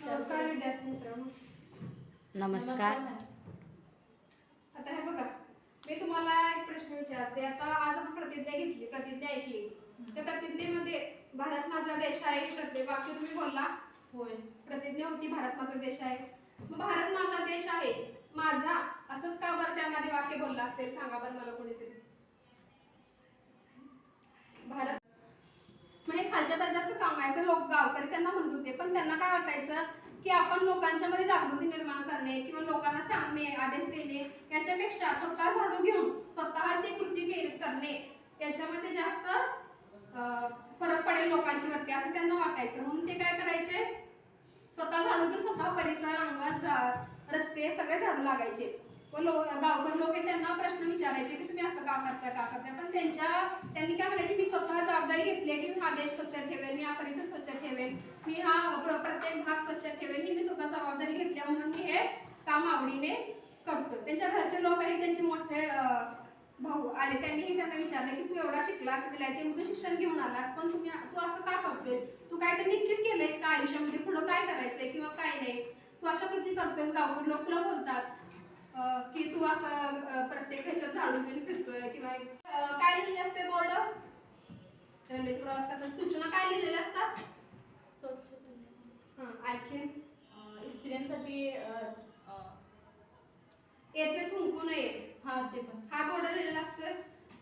नमस्कार विद्यार्थी मित्रांनो. नमस्कार. आता हे बघा मी तुम्हाला एक प्रश्न विचारते. आता आज आपण प्रतिज्ञा घेतली प्रतिज्ञा ऐकली. त्या प्रतिज्ञेमध्ये भारत माझा देश आहे हे प्रत्येक वाक्य तुम्ही बोलला. होय. प्रतिज्ञा होती भारत माझा देश आहे. मग भारत माझा देश आहे. माझा असंच का बरं त्यामध्ये वाक्य बोललं असेल? सांगा बरं मला कोणीतरी. भारत हे खालच्या दर्जाचं काम आहे. असं लोक गावकरी त्यांना म्हणत होते. पण त्यांना काय वाटायचं? की आपण लोकांच्या मध्ये जागृती निर्माण करणे किंवा लोकांना सांगणे आदेश देणे याच्यापेक्षा स्वतः झाडू घेऊन स्वतः ती कृती करणे याच्यामध्ये जास्त फरक पडेल लोकांची वरती असं त्यांना वाटायचं. म्हणून ते काय करायचे? स्वतः झाडून स्वतः परिसर अंगण जा- रस्ते सगळे झाडू लागायचे. व लो गावकर लोक त्यांना प्रश्न विचारायचे की तुम्ही असं का करताय का करताय? पण त्यांच्या त्यांनी काय म्हणायचे मी स्वतः जबाबदारी घेतली की मी हा देश स्वच्छ ठेवेन मी हा परिसर स्वच्छ ठेवेन मी हा प्रत्येक भाग स्वच्छ ठेवेन ही मी स्वतः जबाबदारी घेतली आहे म्हणून मी हे काम आवडीने करतो त्यांच्या घरचे लोकही त्यांचे मोठे भाऊ आले त्यांनीही त्यांना विचारलं की तू एवढा शिकलास विलायतीमधून शिक्षण घेऊन आलास पण तुम्ही तू असं का करतोयस? तू काय ते निश्चित केलंयस का आयुष्यामध्ये? पुढं काय करायचंय किंवा काय नाही? तू अशा कृती करतोयस गावकर लोक तुला बोलतात की तू असं प्रत्येक ह्याच्यात झाडू घेऊन फिरतोय किंवा काय लिहिलेले असते बोर्ड? प्रवास करताना सूचना काय लिहिलेल्या असतात स्वच्छ हं, स्त्रियांसाठी येथे थुंकू नये. हा ते पण. हा लिहिलेला असतोय.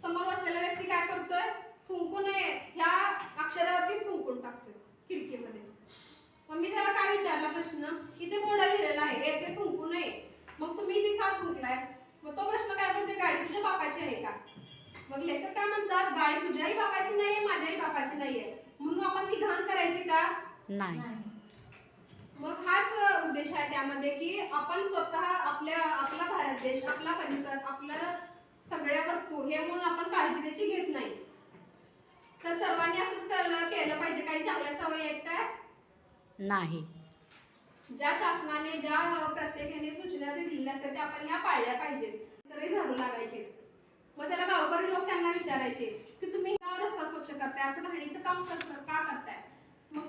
समोर बसलेला व्यक्ती काय करतोय? थुंकू नये ह्या अक्षरावरतीच थुंकून टाकतोय खिडकीमध्ये. मग मी त्याला काय विचारला प्रश्न? इथे बोर्ड लिहिलेला आहे येथे थुंकू नये मग तुम्ही इथे का थुंकलाय? मग तो प्रश्न काय करतोय गाडी तुझ्या बापाची आहे का? मग लेखक काय म्हणतात? गाडी तुझ्याही बापाची नाहीये माझ्याही बापाची नाहीये. म्हणून आपण ती घाण करायची का? नाही. उद्देश आहे त्यामध्ये की आपण स्वतः आपल्या आपला भारत देश आपला परिसर आपल्या सगळ्या वस्तू हे म्हणून आपण काळजी त्याची घेत नाही. तर सर्वांनी असंच केलं केलं पाहिजे. काही चांगल्या सवयी आहेत काय? नाही. ज्या शासनाने ज्या प्रत्येकाने सूचना जे दिलेल्या असतात त्या आपण ह्या पाळल्या पाहिजे सगळे झाडू लागायचे. मग त्याला गावकरी लोक त्यांना विचारायचे की तुम्ही का रस्ता स्वच्छ करताय? असं घाणीचं काम का करताय?